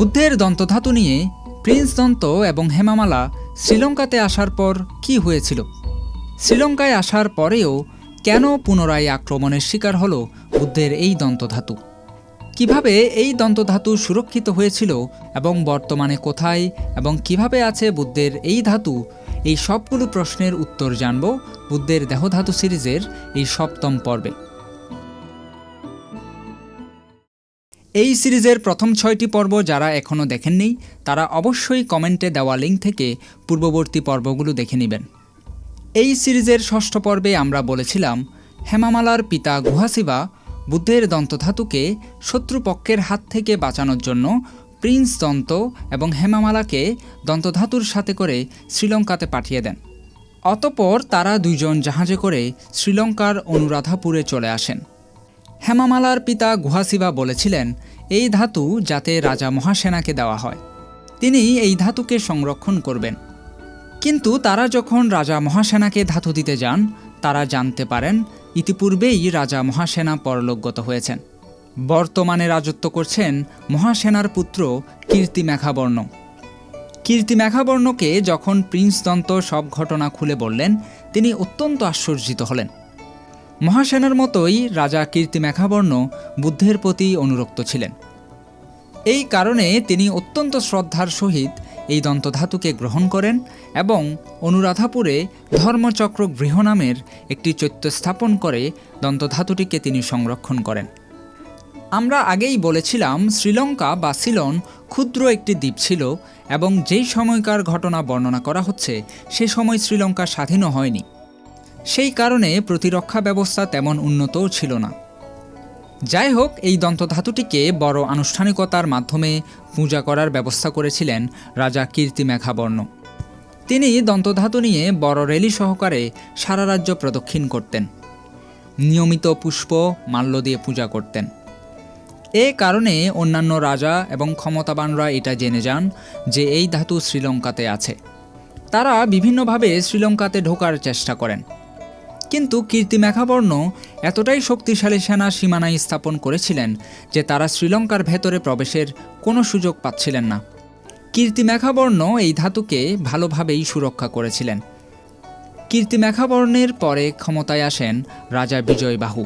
বুদ্ধের দন্তধাতু নিয়ে প্রিন্স দন্ত এবং হেমামালা শ্রীলঙ্কাতে আসার পর কি হয়েছিল? শ্রীলঙ্কায় আসার পরেও কেন পুনরায় আক্রমণের শিকার হল বুদ্ধের এই দন্তধাতু? কীভাবে এই দন্তধাতু সুরক্ষিত হয়েছিল এবং বর্তমানে কোথায় এবং কীভাবে আছে বুদ্ধের এই ধাতু? এই সবগুলো প্রশ্নের উত্তর জানব বুদ্ধের দেহধাতু সিরিজের এই সপ্তম পর্বে। এই সিরিজের প্রথম ছয়টি পর্ব যারা এখনও দেখেননি, তারা অবশ্যই কমেন্টে দেওয়া লিঙ্ক থেকে পূর্ববর্তী পর্বগুলো দেখে নেবেন। এই সিরিজের ষষ্ঠ পর্বে আমরা বলেছিলাম, হেমামালার পিতা গুহাসিবা বুদ্ধের দন্তধাতুকে শত্রুপক্ষের হাত থেকে বাঁচানোর জন্য প্রিন্স দন্ত এবং হেমামালাকে দন্তধাতুর সাথে করে শ্রীলঙ্কাতে পাঠিয়ে দেন। অতপর তারা দুইজন জাহাজে করে শ্রীলঙ্কার অনুরাধাপুরে চলে আসেন। হেমামালার পিতা গুহাসিবা বলেছিলেন, এই ধাতু যাতে রাজা মহাসেনাকে দেওয়া হয়, তিনি এই ধাতুকে সংরক্ষণ করবেন। কিন্তু তারা যখন রাজা মহাসেনাকে ধাতু দিতে যান, তারা জানতে পারেন, ইতিপূর্বেই রাজা মহাসেনা পরলোকগত হয়েছেন। বর্তমানে রাজত্ব করছেন মহাসেনার পুত্র কীর্তি মেঘাবর্ণ। কীর্তি মেঘাবর্ণকে যখন প্রিন্স দন্ত সব ঘটনা খুলে বললেন, তিনি অত্যন্ত আশ্চর্যিত হলেন। মহাসেনার মতোই রাজা কীর্তি মেঘাবর্ণ বুদ্ধের প্রতি অনুরক্ত ছিলেন। এই কারণে তিনি অত্যন্ত শ্রদ্ধার সহিত এই দন্তধাতুকে গ্রহণ করেন এবং অনুরাধাপুরে ধর্মচক্র গৃহ নামের একটি চৈত্য স্থাপন করে দন্তধাতুটিকে তিনি সংরক্ষণ করেন। আমরা আগেই বলেছিলাম, শ্রীলঙ্কা বা সিলন ক্ষুদ্র একটি দ্বীপ ছিল এবং যেই সময়কার ঘটনা বর্ণনা করা হচ্ছে, সে সময় শ্রীলঙ্কা স্বাধীনও হয়নি। সেই কারণে প্রতিরক্ষা ব্যবস্থা তেমন উন্নতও ছিল না। যাই হোক এই দন্তধাতুটিকে বড় আনুষ্ঠানিকতার মাধ্যমে পূজা করার ব্যবস্থা করেছিলেন রাজা কীর্তি মেঘাবর্ণ। তিনি দন্তধাতু নিয়ে বড় রেলি সহকারে সারা রাজ্য প্রদক্ষিণ করতেন। নিয়মিত পুষ্প, মাল্য দিয়ে পূজা করতেন। এ কারণে অন্যান্য রাজা এবং ক্ষমতাবানরা এটা জেনে যান যে এই ধাতু শ্রীলঙ্কাতে আছে। তারা বিভিন্নভাবে শ্রীলঙ্কাতে ঢোকার চেষ্টা করেন। কিন্তু কীর্তি মেঘাবর্ণ এতটাই শক্তিশালী সেনা সীমানায় স্থাপন করেছিলেন যে তারা শ্রীলঙ্কার ভেতরে প্রবেশের কোনো সুযোগ পাচ্ছিলেন না। কীর্তি মেঘাবর্ণ এই ধাতুকে ভালোভাবেই সুরক্ষা করেছিলেন। কীর্তি মেঘাবর্ণের পরে ক্ষমতায় আসেন রাজা বিজয়বাহু।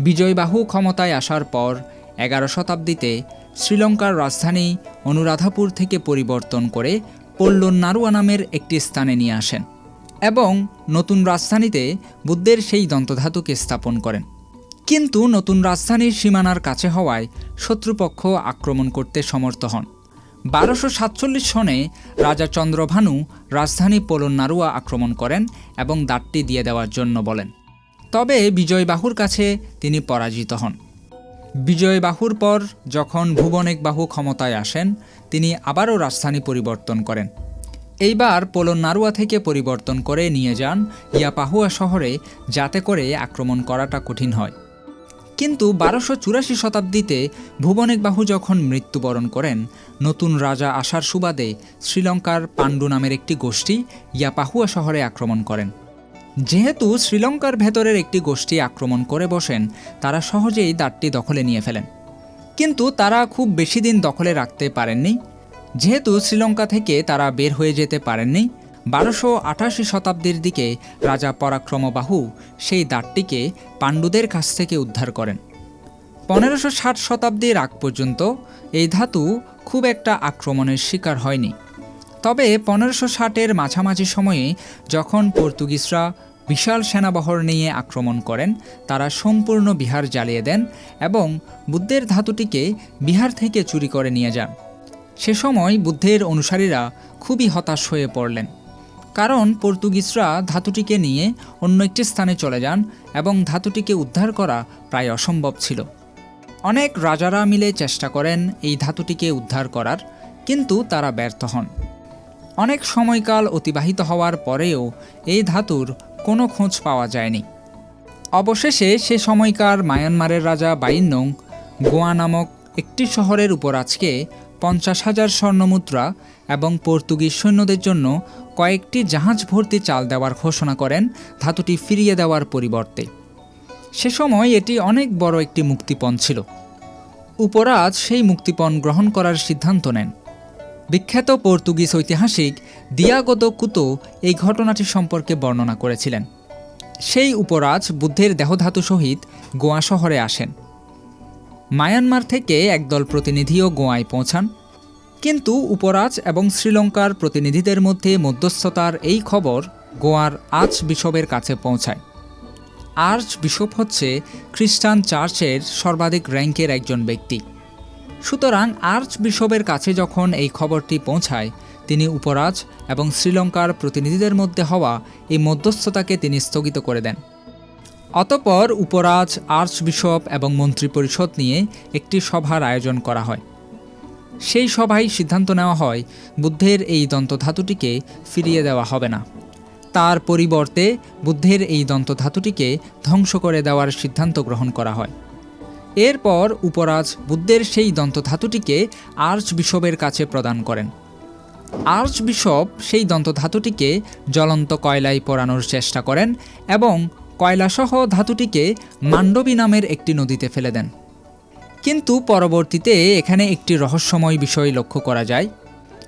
বিজয়বাহু ক্ষমতায় আসার পর এগারো শতাব্দীতে শ্রীলঙ্কার রাজধানী অনুরাধাপুর থেকে পরিবর্তন করে পল্লন নারুয়া নামের একটি স্থানে নিয়ে আসেন। এবং নতুন রাজধানীতে বুদ্ধের সেই দন্তধাতুকে স্থাপন করেন। কিন্তু নতুন রাজধানীর সীমানার কাছে হওয়ায় শত্রুপক্ষ আক্রমণ করতে সমর্থ হন। বারোশো সাতচল্লিশ সনে রাজা চন্দ্রভানু রাজধানী পোলন্নারুয়া আক্রমণ করেন এবং দাঁতটি দিয়ে দেওয়ার জন্য বলেন। তবে বিজয়বাহুর কাছে তিনি পরাজিত হন। বিজয়বাহুর পর যখন ভুবনেক বাহু ক্ষমতায় আসেন, তিনি আবারও রাজধানী পরিবর্তন করেন। এইবার পোলো নারুয়া থেকে পরিবর্তন করে নিয়ে যান ইয়াপাহুয়া শহরে, যাতে করে আক্রমণ করাটা কঠিন হয়। কিন্তু বারোশো চুরাশি শতাব্দীতে ভুবনেক বাহু যখন মৃত্যুবরণ করেন, নতুন রাজা আসার সুবাদে শ্রীলঙ্কার পাণ্ডু নামের একটি গোষ্ঠী ইয়াপাহুয়া শহরে আক্রমণ করেন। যেহেতু শ্রীলঙ্কার ভেতরের একটি গোষ্ঠী আক্রমণ করে বসেন, তারা সহজেই দ্বারটি দখলে নিয়ে ফেলেন। কিন্তু তারা খুব বেশি দিন দখলে রাখতে পারেননি। যেহেতু শ্রীলঙ্কা থেকে তারা বের হয়ে যেতে পারেননি, বারোশো আঠাশি শতাব্দীর দিকে রাজা পরাক্রমবাহু সেই দ্বারটিকে পাণ্ডুদের কাছ থেকে উদ্ধার করেন। পনেরোশো ষাট শতাব্দীর আগ পর্যন্ত এই ধাতু খুব একটা আক্রমণের শিকার হয়নি। তবে পনেরোশো ষাটের মাঝামাঝি সময়ে যখন পর্তুগিজরা বিশাল সেনাবহর নিয়ে আক্রমণ করেন, তারা সম্পূর্ণ বিহার জ্বালিয়ে দেন এবং বুদ্ধের ধাতুটিকে বিহার থেকে চুরি করে নিয়ে যান। সে সময় বুদ্ধের অনুসারীরা খুবই হতাশ হয়ে পড়লেন। কারণ পর্তুগিজরা ধাতুটিকে নিয়ে অন্য একটি স্থানে চলে যান এবং ধাতুটিকে উদ্ধার করা প্রায় অসম্ভব ছিল। অনেক রাজারা মিলে চেষ্টা করেন এই ধাতুটিকে উদ্ধার করার, কিন্তু তারা ব্যর্থ হন। অনেক সময়কাল অতিবাহিত হওয়ার পরেও এই ধাতুর কোনো খোঁজ পাওয়া যায়নি। অবশেষে সে সময়কার মায়ানমারের রাজা বাইন্নং গোয়া নামক একটি শহরের উপর আজকে পঞ্চাশ হাজার স্বর্ণমুদ্রা এবং পর্তুগিজ সৈন্যদের জন্য কয়েকটি জাহাজ ভর্তি চাল দেওয়ার ঘোষণা করেন ধাতুটি ফিরিয়ে দেওয়ার পরিবর্তে। সে সময় এটি অনেক বড় একটি মুক্তিপণ ছিল। উপরাজ সেই মুক্তিপণ গ্রহণ করার সিদ্ধান্ত নেন। বিখ্যাত পর্তুগিজ ঐতিহাসিক দিয়াগত কুতো এই ঘটনাটি সম্পর্কে বর্ণনা করেছিলেন। সেই উপরাজ বুদ্ধের দেহধাতু সহিত গোয়া শহরে আসেন। মায়ানমার থেকে একদল প্রতিনিধিও গোয়ায় পৌঁছান। কিন্তু উপরাজ এবং শ্রীলঙ্কার প্রতিনিধিদের মধ্যে মধ্যস্থতার এই খবর গোয়ার আর্চ বিশপের কাছে পৌঁছায়। আর্চ বিশপ হচ্ছে খ্রিস্টান চার্চের সর্বাধিক র্যাঙ্কের একজন ব্যক্তি। সুতরাং আর্চ বিশপের কাছে যখন এই খবরটি পৌঁছায়, তিনি উপরাজ এবং শ্রীলঙ্কার প্রতিনিধিদের মধ্যে হওয়া এই মধ্যস্থতাকে তিনি স্থগিত করে দেন। অতপর উপরাজ আর্চ বিশপ এবং মন্ত্রিপরিষদ নিয়ে একটি সভার আয়োজন করা হয়। সেই সভায় সিদ্ধান্ত নেওয়া হয়, বুদ্ধের এই দন্তধাতুটিকে ফিরিয়ে দেওয়া হবে না। তার পরিবর্তে বুদ্ধের এই দন্তধাতুটিকে ধ্বংস করে দেওয়ার সিদ্ধান্ত গ্রহণ করা হয়। এরপর উপরাজ বুদ্ধের সেই দন্তধাতুটিকে আর্চ বিশপের কাছে প্রদান করেন। আর্চ বিশপ সেই দন্তধাতুটিকে জ্বলন্ত কয়লায় পোড়ানোর চেষ্টা করেন এবং কয়লাসহ ধাতুটিকে মান্ডবী নামের একটি নদীতে ফেলে দেন। কিন্তু পরবর্তীতে এখানে একটি রহস্যময় বিষয় লক্ষ্য করা যায়।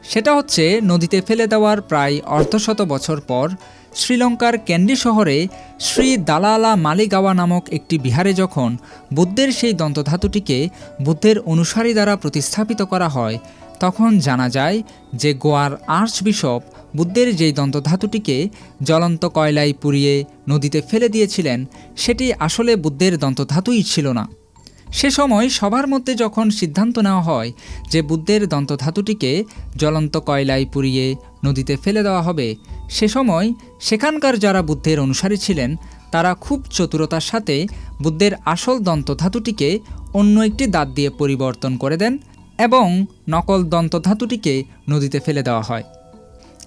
সেটা হচ্ছে নদীতে ফেলে দেওয়ার প্রায় অর্ধশত বছর পর শ্রীলঙ্কার ক্যান্ডি শহরে শ্রী দালালা মালিগাওয়া নামক একটি বিহারে যখন বুদ্ধের সেই দন্তধাতুটিকে বুদ্ধের অনুসারী দ্বারা প্রতিস্থাপিত করা হয় তখন জানা যায় যে গোয়ার আর্চ বিশপ বুদ্ধের যেই দন্তধাতুটিকে জ্বলন্ত কয়লায় পুড়িয়ে নদীতে ফেলে দিয়েছিলেন, সেটি আসলে বুদ্ধের দন্তধাতুই ছিল না। সে সময় সবার মধ্যে যখন সিদ্ধান্ত নেওয়া হয় যে বুদ্ধের দন্তধাতুটিকে জ্বলন্ত কয়লায় পুড়িয়ে নদীতে ফেলে দেওয়া হবে, সে সময় সেখানকার যারা বুদ্ধের অনুসারী ছিলেন, তারা খুব চতুরতার সাথে বুদ্ধের আসল দন্তধাতুটিকে অন্য একটি দাঁত দিয়ে পরিবর্তন করে দেন এবং নকল দন্তধাতুটিকে নদীতে ফেলে দেওয়া হয়।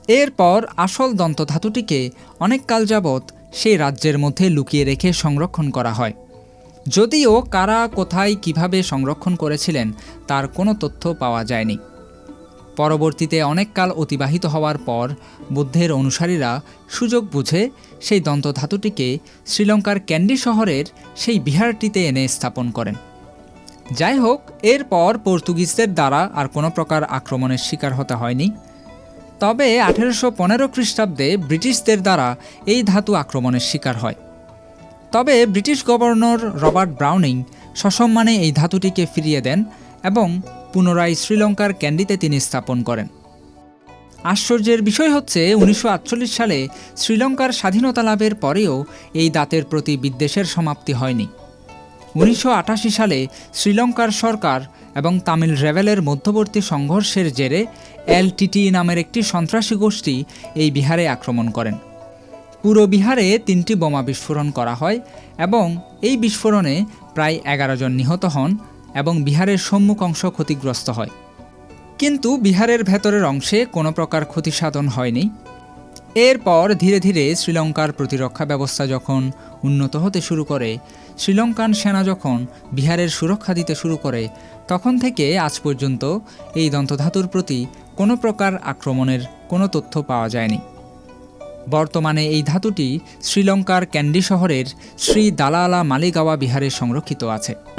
এরপর আসল দন্তধাতুটিকে অনেক কাল যাবৎ সেই রাজ্যের মধ্যে লুকিয়ে রেখে সংরক্ষণ করা হয়। যদিও কারা, কোথায়, কীভাবে সংরক্ষণ করেছিলেন তার কোনো তথ্য পাওয়া যায়নি। পরবর্তীতে অনেক কাল অতিবাহিত হওয়ার পর বুদ্ধের অনুসারীরা সুযোগ বুঝে সেই দন্তধাতুটিকে শ্রীলঙ্কার ক্যান্ডি শহরের সেই বিহারটিতে এনে স্থাপন করেন। যাই হোক এরপর পর্তুগিজদের দ্বারা আর কোনো প্রকার আক্রমণের শিকার হতে হয়নি। তবে আঠেরোশো পনেরো খ্রিস্টাব্দে ব্রিটিশদের দ্বারা এই ধাতু আক্রমণের শিকার হয়। তবে ব্রিটিশ গভর্নর রবার্ট ব্রাউনিং সসম্মানে এই ধাতুটিকে ফিরিয়ে দেন এবং পুনরায় শ্রীলঙ্কার ক্যান্ডিতে তিনি স্থাপন করেন। আশ্চর্যের বিষয় হচ্ছে, উনিশশো আটচল্লিশ সালে শ্রীলঙ্কার স্বাধীনতা লাভের পরেও এই দাঁতের প্রতি বিদ্বেষের সমাপ্তি হয়নি। উনিশশো আটাশি সালে শ্রীলঙ্কার সরকার এবং তামিল রেভেলের মধ্যবর্তী সংঘর্ষের জেরে এলটিটি নামের একটি সন্ত্রাসী গোষ্ঠী এই বিহারে আক্রমণ করেন। পুরো বিহারে তিনটি বোমা বিস্ফোরণ করা হয় এবং এই বিস্ফোরণে প্রায় এগারো জন নিহত হন এবং বিহারের সম্মুখ অংশ ক্ষতিগ্রস্ত হয়। কিন্তু বিহারের ভেতরের অংশে কোনো প্রকার ক্ষতি সাধন হয়নি। এরপর ধীরে ধীরে শ্রীলঙ্কার প্রতিরক্ষা ব্যবস্থা যখন উন্নত হতে শুরু করে, শ্রীলঙ্কান সেনা যখন বিহারের সুরক্ষা দিতে শুরু করে, তখন থেকে আজ পর্যন্ত এই দন্তধাতুর প্রতি কোনো প্রকার আক্রমণের কোনো তথ্য পাওয়া যায়নি। বর্তমানে এই ধাতুটি শ্রীলঙ্কার ক্যান্ডি শহরের শ্রী দালালা মালিগাওয়া বিহারে সংরক্ষিত আছে।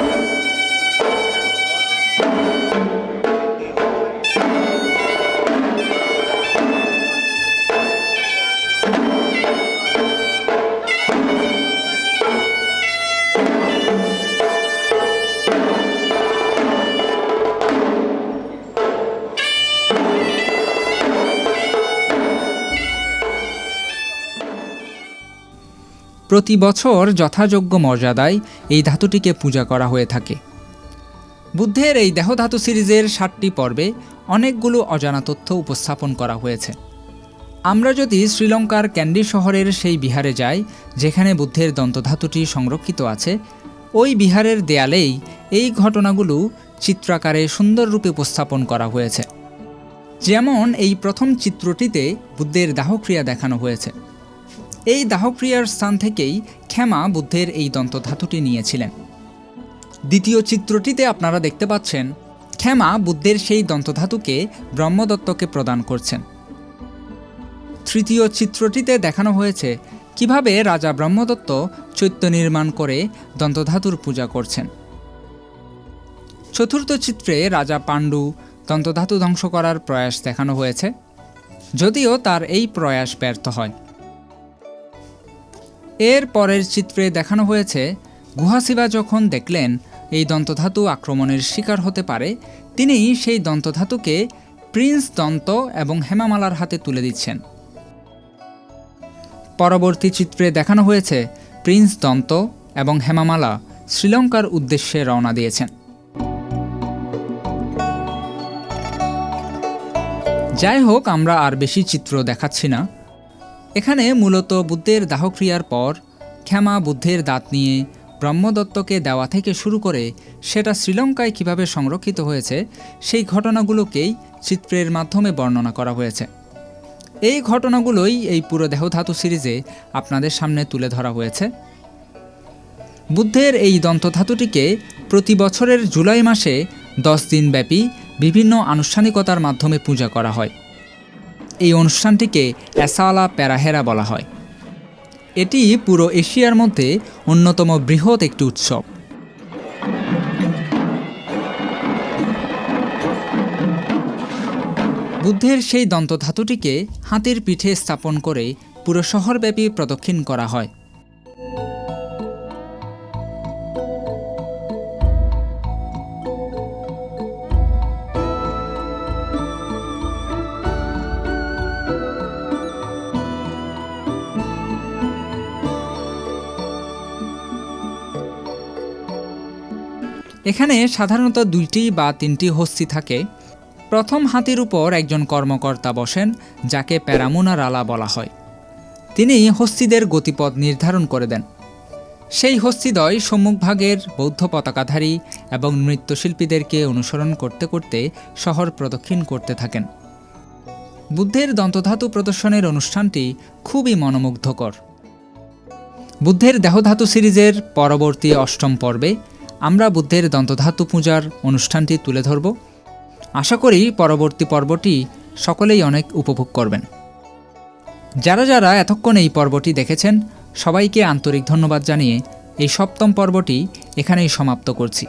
প্রতি বছর যথাযোগ্য মর্যাদায় এই ধাতুটিকে পূজা করা হয়ে থাকে। বুদ্ধের এই দেহধাতু সিরিজের ষাটটি পর্বে অনেকগুলো অজানা তথ্য উপস্থাপন করা হয়েছে। আমরা যদি শ্রীলঙ্কার ক্যান্ডি শহরের সেই বিহারে যাই, যেখানে বুদ্ধের দন্তধাতুটি সংরক্ষিত আছে, ওই বিহারের দেয়ালেই এই ঘটনাগুলো চিত্রাকারে সুন্দর রূপে উপস্থাপন করা হয়েছে। যেমন এই প্রথম চিত্রটিতে বুদ্ধের দাহক্রিয়া দেখানো হয়েছে। এই দাহক্রিয়ার স্থান থেকেই ক্ষমা বুদ্ধের এই দন্তধাতুটি নিয়েছিলেন। দ্বিতীয় চিত্রটিতে আপনারা দেখতে পাচ্ছেন, ক্ষমা বুদ্ধের সেই দন্তধাতুকে ব্রহ্মদত্তকে প্রদান করছেন। তৃতীয় চিত্রটিতে দেখানো হয়েছে কীভাবে রাজা ব্রহ্মদত্ত চৈত্য নির্মাণ করে দন্তধাতুর পূজা করছেন। চতুর্থ চিত্রে রাজা পাণ্ডু দন্তধাতু ধ্বংস করার প্রয়াস দেখানো হয়েছে, যদিও তার এই প্রয়াস ব্যর্থ হয়। এর পরের চিত্রে দেখানো হয়েছে গুহাসিবা যখন দেখলেন, এই দন্তধাতু আক্রমণের শিকার হতে পারে তিনি সেই দন্তধাতুকে প্রিন্স দন্ত এবং হেমামালার হাতে তুলে দিচ্ছেন। পরবর্তী চিত্রে দেখানো হয়েছে, প্রিন্স দন্ত এবং হেমামালা শ্রীলঙ্কার উদ্দেশ্যে রওনা দিয়েছেন। যাই হোক, আমরা আর বেশি চিত্র দেখাচ্ছি না। এখানে মূলত বুদ্ধের দাহক্রিয়ার পর ক্ষমা বুদ্ধের দাঁত নিয়ে ব্রহ্মদত্তকে দেওয়া থেকে শুরু করে সেটা শ্রীলঙ্কায় কীভাবে সংরক্ষিত হয়েছে, সেই ঘটনাগুলোকেই চিত্রের মাধ্যমে বর্ণনা করা হয়েছে। এই ঘটনাগুলোই এই পুরো দেহধাতু সিরিজে আপনাদের সামনে তুলে ধরা হয়েছে। বুদ্ধের এই দন্তধাতুটিকে প্রতি বছরের জুলাই মাসে দশ দিনব্যাপী বিভিন্ন আনুষ্ঠানিকতার মাধ্যমে পূজা করা হয়। এই অনুষ্ঠানটিকে অ্যাসালা প্যারাহেরা বলা হয়। এটি পুরো এশিয়ার মধ্যে অন্যতম বৃহৎ একটি উৎসব। বুদ্ধের সেই দন্তধাতুটিকে হাতির পিঠে স্থাপন করে পুরো শহরব্যাপী প্রদক্ষিণ করা হয়। এখানে সাধারণত দুইটি বা তিনটি হস্তি থাকে। প্রথম হাতির উপর একজন কর্মকর্তা বসেন, যাকে প্যারামুনা রালা বলা হয়। তিনি হস্তিদের গতিপথ নির্ধারণ করে দেন। সেই হস্তিদয় সম্মুখভাগের বৌদ্ধ পতাকাধারী এবং নৃত্যশিল্পীদেরকে অনুসরণ করতে করতে শহর প্রদক্ষিণ করতে থাকেন। বুদ্ধের দন্তধাতু প্রদর্শনের অনুষ্ঠানটি খুবই মনোমুগ্ধকর। বুদ্ধের দেহধাতু সিরিজের পরবর্তী অষ্টম পর্বে আমরা বুদ্ধের দন্তধাতু পূজার অনুষ্ঠানটি তুলে ধরব। আশা করি পরবর্তী পর্বটি সকলেই অনেক উপভোগ করবেন। যারা যারা এতক্ষণ এই পর্বটি দেখেছেন, সবাইকে আন্তরিক ধন্যবাদ জানিয়ে এই সপ্তম পর্বটি এখানেই সমাপ্ত করছি।